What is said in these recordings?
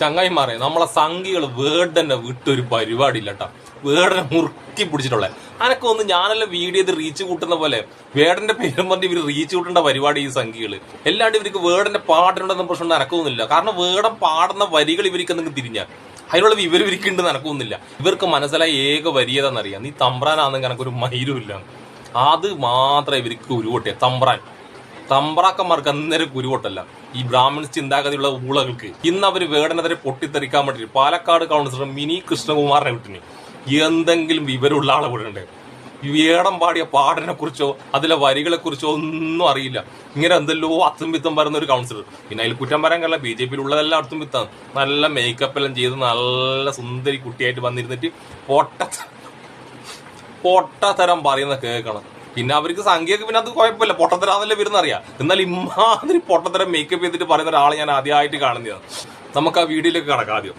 ചങ്ങായിമാരെ നമ്മളെ സംഘികൾ വേർഡന്നെ വിട്ടൊരു പരിപാടി ഇല്ല കേട്ടോ വേടനെ മുറുക്കി പിടിച്ചിട്ടുള്ള. അനക്ക് ഒന്ന് ഞാനെല്ലാം വീഡിയോ റീച്ച് കൂട്ടുന്ന പോലെ വേടന്റെ പേരും പറഞ്ഞ് ഇവർ റീച്ച് കൂട്ടേണ്ട പരിപാടി ഈ സംഖ്യകൾ എല്ലാണ്ട് ഇവർക്ക് വേടന്റെ പാട്ടിനുണ്ടെന്ന പ്രശ്നം അനക്കൊന്നുമില്ല. കാരണം വേടം പാടുന്ന വരികൾ ഇവർക്ക് എന്തെങ്കിലും തിരിഞ്ഞ. അതിനുള്ള വിവരം ഇവർക്ക് നടക്കുന്നില്ല ഇവർക്ക് മനസ്സിലായ ഏക വരിയതെന്നറിയാം നീ തമ്പ്രാനാണെങ്കിൽ എനക്കൊരു മൈരുമില്ല അത് മാത്രമേ ഇവർക്ക് ഉരുവട്ടെ തമ്പ്രാൻ. തമ്പ്രാക്കന്മാർക്ക് അന്നേരം കുരുവോട്ടല്ല. ഈ ബ്രാഹ്മിൺ ചിന്താഗതിയുള്ള ഊളകൾക്ക്. ഇന്ന് അവർ വേടനെതിരെ പൊട്ടിത്തെറിക്കാൻ വേണ്ടി പാലക്കാട് കൗൺസിലർ മിനി കൃഷ്ണകുമാറിനെ വിട്ടിന്. എന്തെങ്കിലും വിവരമുള്ള ആളെ വിടണ്ടേ? വേടം പാടിയ പാടിനെ കുറിച്ചോ അതിലെ വരികളെ കുറിച്ചോ ഒന്നും അറിയില്ല. ഇങ്ങനെ എന്തെല്ലോ അത്തും പറയുന്ന ഒരു കൗൺസിലർ. പിന്നെ അതിൽ കുറ്റം പറയാൻ കഴിയില്ല. ബി ജെ പിയിലുള്ളതെല്ലാം അത്തും വിത്താണ് നല്ല മേക്കപ്പ് എല്ലാം ചെയ്ത് നല്ല സുന്ദരി കുട്ടിയായിട്ട് വന്നിരുന്നിട്ട് പൊട്ട പൊട്ടത്തരം പറയുന്ന കേൾക്കണം. പിന്നെ അവർക്ക് സംഖ്യയൊക്കെ പിന്നെ അത് കുഴപ്പമില്ല. പൊട്ടത്തരാന്നല്ലേ വരുന്നറിയാം. എന്നാൽ ഇമാതിരി പൊട്ടത്തരം മേക്കപ്പ് ചെയ്തിട്ട് പറയുന്ന ഒരാളെ ഞാൻ ആദ്യമായിട്ട് കാണുന്നതാണ്. നമുക്ക് ആ വീഡിയോയിലേക്ക് കടക്കാം ആദ്യം.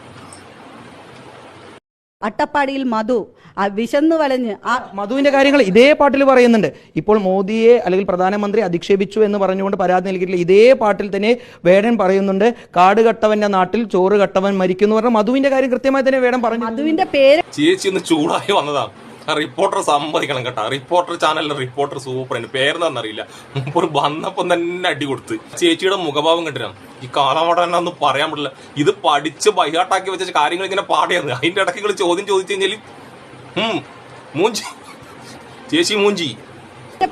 അട്ടപ്പാടിയിൽ മധു ആ വിശന്നു വലഞ്ഞ് ആ മധുവിന്റെ കാര്യങ്ങൾ ഇതേ പാട്ടിൽ പറയുന്നുണ്ട്. ഇപ്പോൾ മോദിയെ അല്ലെങ്കിൽ പ്രധാനമന്ത്രി അധിക്ഷേപിച്ചു എന്ന് പറഞ്ഞുകൊണ്ട് പരാതി നൽകിയിട്ടില്ല. ഇതേ പാട്ടിൽ തന്നെ വേടൻ പറയുന്നുണ്ട് കാട് കട്ടവന്റെ നാട്ടിൽ ചോറ് കട്ടവൻ മരിക്കുന്നു എന്ന് പറഞ്ഞ മധുവിന്റെ കാര്യം കൃത്യമായി തന്നെ വേടൻ പറഞ്ഞു മധുവിന്റെ പേര് ചേച്ചി ഒന്ന് ചൂടായി വന്നതാണ് റിപ്പോർട്ടർ സമ്മതിക്കണം കേട്ടോ. റിപ്പോർട്ടർ ചാനലിലെ റിപ്പോർട്ടർ സൂപ്പർ ഉണ്ട് പേരെന്താണെന്നറിയില്ല മുമ്പ് വന്നപ്പം തന്നെ അടി കൊടുത്ത്. ചേച്ചിയുടെ മുഖഭാവം കണ്ടിരുന്നു? ഈ കാലമടനെ ഒന്നും പറയാൻ പറ്റില്ല. ഇത് പഠിച്ച് ബൈഹാട്ടാക്കി വെച്ച കാര്യങ്ങൾ ഇങ്ങനെ പാടിയാണ് അതിന്റെ ഇടയ്ക്ക് നിങ്ങൾ ചോദ്യം ചോദിച്ചു കഴിഞ്ഞാൽ മൂഞ്ചി. ചേച്ചി മൂഞ്ചി.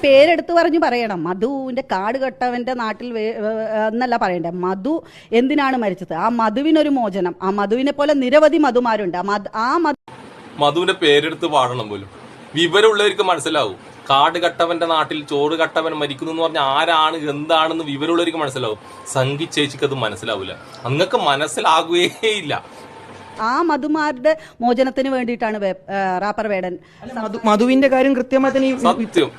പേരെടുത്ത് പറഞ്ഞു പറയണം. മധുവിന്റെ കാട് കെട്ടവന്റെ നാട്ടിൽ എന്നല്ല പറയണ്ടേ? മധു എന്തിനാണ് മരിച്ചത്? ആ മധുവിനൊരു മോചനം. ആ മധുവിനെ പോലെ നിരവധി മധുമാരുണ്ട്. ആ മധു ആ മധുവിന്റെ പേരെടുത്ത് പാടണം പോലും. വിവരമുള്ളവർക്ക് മനസ്സിലാവും. കാട് കട്ടവന്റെ നാട്ടിൽ ചോറ് കട്ടവൻ മരിക്കുന്നു എന്ന് പറഞ്ഞാൽ ആരാണ് എന്താണെന്ന് വിവരമുള്ളവർക്ക് മനസ്സിലാവും. സംഗി ചേച്ചിക്ക് അത് മനസ്സിലാവില്ല അങ്ങക്ക് മനസ്സിലാകുകയില്ല ആ മധുമാരുടെ മോചനത്തിന് വേണ്ടിയിട്ടാണ് റാപ്പർ വേടൻ മധുവിന്റെ കാര്യം കൃത്യമായി തന്നെ സത്യം.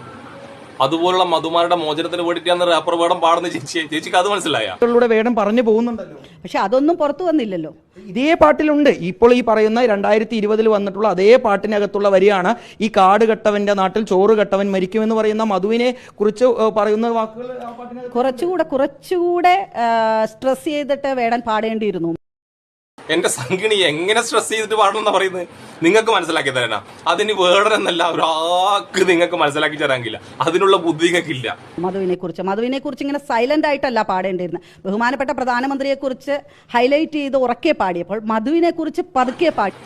അതുപോലുള്ള മധുമാരുടെ മോചനത്തിന് വേണ്ടിയിട്ടാണ് റാപ്പർ വേടം പാടുന്ന ചേച്ചി. ചേച്ചിക്ക് അത് മനസ്സിലായ? വേടം പറഞ്ഞു പോകുന്നുണ്ടല്ലോ. പക്ഷെ അതൊന്നും പുറത്തു വന്നില്ലല്ലോ. ഇതേ പാട്ടിലുണ്ട്. ഇപ്പോൾ ഈ പറയുന്ന രണ്ടായിരത്തി ഇരുപതിൽ വന്നിട്ടുള്ള അതേ പാട്ടിനകത്തുള്ള വരിയാണ് ഈ കാട് കെട്ടവന്റെ നാട്ടിൽ ചോറ് കെട്ടവൻ മരിക്കും എന്ന് പറയുന്ന മധുവിനെ കുറിച്ച് പറയുന്ന വാക്കുകൾ കുറച്ചുകൂടെ കുറച്ചുകൂടെ സ്ട്രെസ് ചെയ്തിട്ട് വേടൻ പാടേണ്ടിയിരുന്നു. എന്റെ സംഗിണി എങ്ങനെ സ്ട്രെസ് ചെയ്തിട്ട് പാടണം എന്നാ പറയുന്നത്? നിങ്ങൾക്ക് മനസ്സിലാക്കി തരാനാ അതിന് വേടനെന്നല്ല ഒരാൾക്ക് നിങ്ങൾക്ക് മനസ്സിലാക്കി തരാങ്കില്ല അതിനുള്ള ബുദ്ധി നിങ്ങൾക്കില്ല. മധുവിനെ കുറിച്ച് മധുവിനെ കുറിച്ച് ഇങ്ങനെ സൈലന്റ് ആയിട്ടല്ല പാടേണ്ടിയിരുന്നത് ബഹുമാനപ്പെട്ട പ്രധാനമന്ത്രിയെ കുറിച്ച് ഹൈലൈറ്റ് ചെയ്ത് ഉറക്കെ പാടിയപ്പോൾ മധുവിനെ കുറിച്ച് പതുക്കെ പാടി.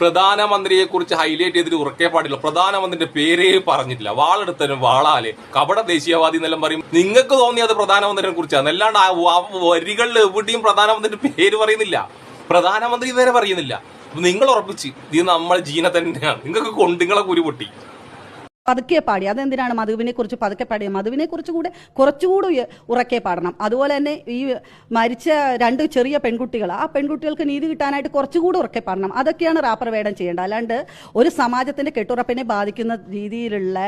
പ്രധാനമന്ത്രിയെ കുറിച്ച് ഹൈലൈറ്റ് ചെയ്തിട്ട് ഉറക്കെ പാടില്ല. പ്രധാനമന്ത്രിന്റെ പേരേ പറഞ്ഞിട്ടില്ല. വാളെടുത്തനും വാളാൽ. കപട ദേശീയവാദി എന്നെല്ലാം പറയും. നിങ്ങൾക്ക് തോന്നിയത് പ്രധാനമന്ത്രിയെ കുറിച്ചാണ് അല്ലാണ്ട് ആ വരികളിൽ എവിടെയും പ്രധാനമന്ത്രിന്റെ പേര് പറയുന്നില്ല. പ്രധാനമന്ത്രി വരെ പറയുന്നില്ല. നിങ്ങൾ ഉറപ്പിച്ച് ഇത് നമ്മൾ ജീന തന്നെയാണ്. നിങ്ങൾക്ക് കൊണ്ട് നിങ്ങളെ കുരു പൊട്ടി. പതുക്കെ പാടി. അതെന്തിനാണ് മധുവിനെ കുറിച്ച് പതുക്കെ പാടിയത് മധുവിനെ കുറിച്ച് കൂടെ കുറച്ചുകൂടി ഉറക്കെ പാടണം. അതുപോലെ തന്നെ ഈ മരിച്ച രണ്ട് ചെറിയ പെൺകുട്ടികൾ ആ പെൺകുട്ടികൾക്ക് നീതി കിട്ടാനായിട്ട് കുറച്ചുകൂടി ഉറക്കെ പാടണം. അതൊക്കെയാണ് റാപ്പർ വേടം ചെയ്യേണ്ടത്. അല്ലാണ്ട് ഒരു സമാജത്തിന്റെ കെട്ടുറപ്പിനെ ബാധിക്കുന്ന രീതിയിലുള്ള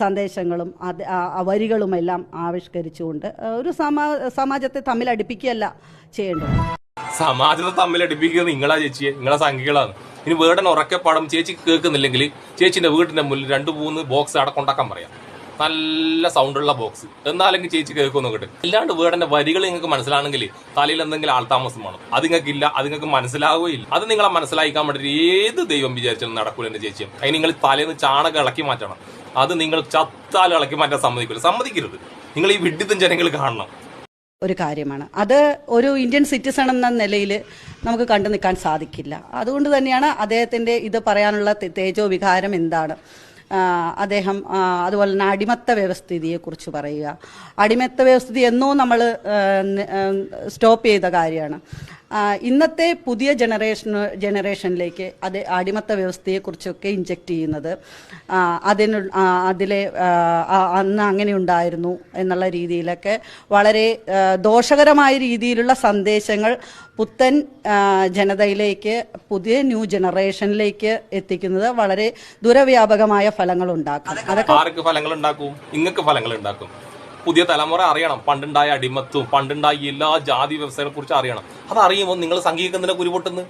സന്ദേശങ്ങളും അത് വരികളുമെല്ലാം ആവിഷ്കരിച്ചുകൊണ്ട് ഒരു സമാ സമാജത്തെ തമ്മിൽ അടുപ്പിക്കുകയല്ല ചെയ്യേണ്ടത്. സമാജത്തെ തമ്മിൽ അടിപ്പിക്കുന്നത് നിങ്ങളാ ചേച്ചിയെ നിങ്ങളെ സംഖ്യകളാണ് ഇനി വേടൻ പാടും ചേച്ചി കേൾക്കുന്നില്ലെങ്കിൽ ചേച്ചിന്റെ വീടിന്റെ മുന്നിൽ രണ്ട് മൂന്ന് ബോക്സ് അവിടെ കൊണ്ടാക്കാൻ പറയാം. നല്ല സൗണ്ടുള്ള ബോക്സ് എന്നാലെങ്കിൽ ചേച്ചി കേൾക്കും നോക്കട്ടെ ഇല്ലാണ്ട് വീടിന്റെ വരികൾ നിങ്ങൾക്ക് മനസ്സിലാണെങ്കിൽ തലയിൽ എന്തെങ്കിലും ആൾതാമസം വേണം. അത് നിങ്ങൾക്ക് ഇല്ല അത് നിങ്ങൾക്ക് മനസ്സിലാവുകയില്ല. അത് നിങ്ങളെ മനസ്സിലാക്കാൻ വേണ്ടി ഏത് ദൈവം വിചാരിച്ചാലും നടക്കൂല എന്റെ ചേച്ചിയും. അതിന് നിങ്ങൾ തലേന്ന് ചാണകം ഇളക്കി മാറ്റണം. അത് നിങ്ങൾ ചത്താൽ ഇളക്കി മാറ്റാൻ സമ്മതിക്കില്ല സമ്മതിക്കരുത്. നിങ്ങൾ ഈ വിഡിത്തം ജനങ്ങൾ കാണണം. ഒരു കാര്യമാണ്. അത് ഒരു ഇന്ത്യൻ സിറ്റിസൺ എന്ന നിലയിൽ നമുക്ക് കണ്ടു നിൽക്കാൻ സാധിക്കില്ല. അതുകൊണ്ട് തന്നെയാണ് അദ്ദേഹത്തിന്റെ ഇത് പറയാനുള്ള തേജോ വികാരം എന്താണ്. അദ്ദേഹം അതുപോലെ തന്നെ അടിമത്ത വ്യവസ്ഥിതിയെക്കുറിച്ച് പറയുക. അടിമത്ത വ്യവസ്ഥിതി എന്നോ നമ്മൾ സ്റ്റോപ്പ് ചെയ്ത കാര്യമാണ്. ഇന്നത്തെ പുതിയ ജനറേഷൻ ജനറേഷനിലേക്ക് അത് അടിമത്ത വ്യവസ്ഥയെക്കുറിച്ചൊക്കെ ഇഞ്ചക്ട് ചെയ്യുന്നത്. അതിന് അതിലെ അന്ന് അങ്ങനെ ഉണ്ടായിരുന്നു എന്നുള്ള രീതിയിലൊക്കെ വളരെ ദോഷകരമായ രീതിയിലുള്ള സന്ദേശങ്ങൾ പുത്തൻ ജനതയിലേക്ക് പുതിയ ന്യൂ ജനറേഷനിലേക്ക് എത്തിക്കുന്നത് വളരെ ദുരവ്യാപകമായ ഫലങ്ങൾ ഉണ്ടാക്കും അതൊക്കെ ഫലങ്ങൾ ഉണ്ടാക്കും ഇങ്ങക്ക് ഫലങ്ങൾ ഉണ്ടാക്കും പുതിയ തലമുറ അറിയണം. പണ്ടുണ്ടായ അടിമത്വം പണ്ടുണ്ടായ എല്ലാ ജാതി വ്യവസ്ഥകളെ കുറിച്ച് അറിയണം. അതറിയുമ്പോൾ നിങ്ങൾ സംഘീകരിക്കുന്നതിനെ കുരുപൊട്ടുന്നു.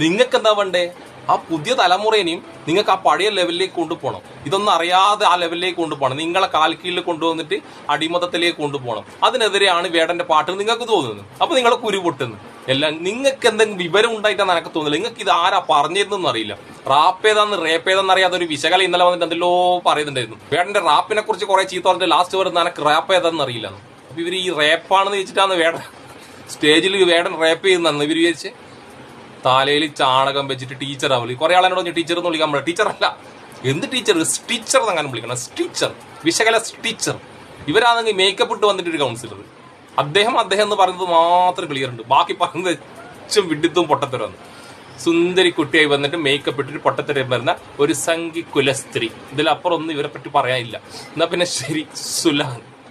നിങ്ങൾക്ക് എന്താ വേണ്ടേ? ആ പുതിയ തലമുറേനെയും നിങ്ങൾക്ക് ആ പഴയ ലെവലിലേക്ക് കൊണ്ടുപോകണം. ഇതൊന്നും അറിയാതെ ആ ലെവലിലേക്ക് കൊണ്ടുപോകണം. നിങ്ങളെ കാൽക്കീഴിൽ കൊണ്ടുവന്നിട്ട് അടിമതത്തിലേക്ക് കൊണ്ടുപോകണം. അതിനെതിരെയാണ് വേടന്റെ പാട്ട് നിങ്ങൾക്ക് തോന്നുന്നത്. അപ്പൊ നിങ്ങളെ കുരു പൊട്ടുന്നു എല്ലാം നിങ്ങൾക്ക് എന്തെങ്കിലും വിവരം ഉണ്ടായിട്ടാണ് എനിക്ക് തോന്നില്ല നിങ്ങൾക്ക് ഇത് ആരാ പറഞ്ഞിരുന്നെന്ന് അറിയില്ല. റാപ്പ് ഏതാന്ന് റേപ്പ് ഏതാന്ന് അറിയാതെ ഒരു വിശകലം ഇന്നലെ വന്നിട്ട് എന്തെല്ലോ പറയുന്നുണ്ടായിരുന്നു. വേടന്റെ റാപ്പിനെ കുറിച്ച് കുറെ ചീത്ത പറഞ്ഞിട്ട് ലാസ്റ്റ് വരുന്ന എനിക്ക് റാപ്പ് ഏതാന്ന് അറിയില്ല. അപ്പൊ ഇവർ ഈ റേപ്പാണെന്ന് വെച്ചിട്ടാണ് വേട സ്റ്റേജിൽ വേടൻ റേപ്പ് ചെയ്യുന്നതെന്ന് ഇവർ വിചാരിച്ച്? താലയിൽ ചാണകം വെച്ചിട്ട് ടീച്ചർ വിളി. കുറെ ആളെന്നോട് പറഞ്ഞു ടീച്ചർ എന്ന് വിളിക്കാൻ പറ്റില്ല ടീച്ചർ അല്ല. എന്ത് ടീച്ചർ? സ്റ്റിച്ചർ എന്നങ്ങനെ വിളിക്കണം. സ്റ്റിച്ചർ. വിശകല സ്റ്റിച്ചർ. ഇവരാണെങ്കിൽ മേക്കപ്പ് ഇട്ട് വന്നിട്ട് ഒരു കൗൺസിലർ അദ്ദേഹം അദ്ദേഹം എന്ന് പറയുന്നത് മാത്രം ക്ലിയർ ഉണ്ട്. ബാക്കി പറയുന്നത് ഏറ്റവും വിഡിത്തും പൊട്ടത്തരമാണ് സുന്ദരി കുട്ടിയായി വന്നിട്ട് മേക്കപ്പ് ഇട്ടിട്ട് പൊട്ടത്തരം വരുന്ന ഒരു സംഘി കുലസ്ത്രീ ഇതിലപ്പുറം ഒന്നും ഇവരെ പറ്റി പറയാനില്ല. എന്നാ പിന്നെ ശരി സുലാൻ.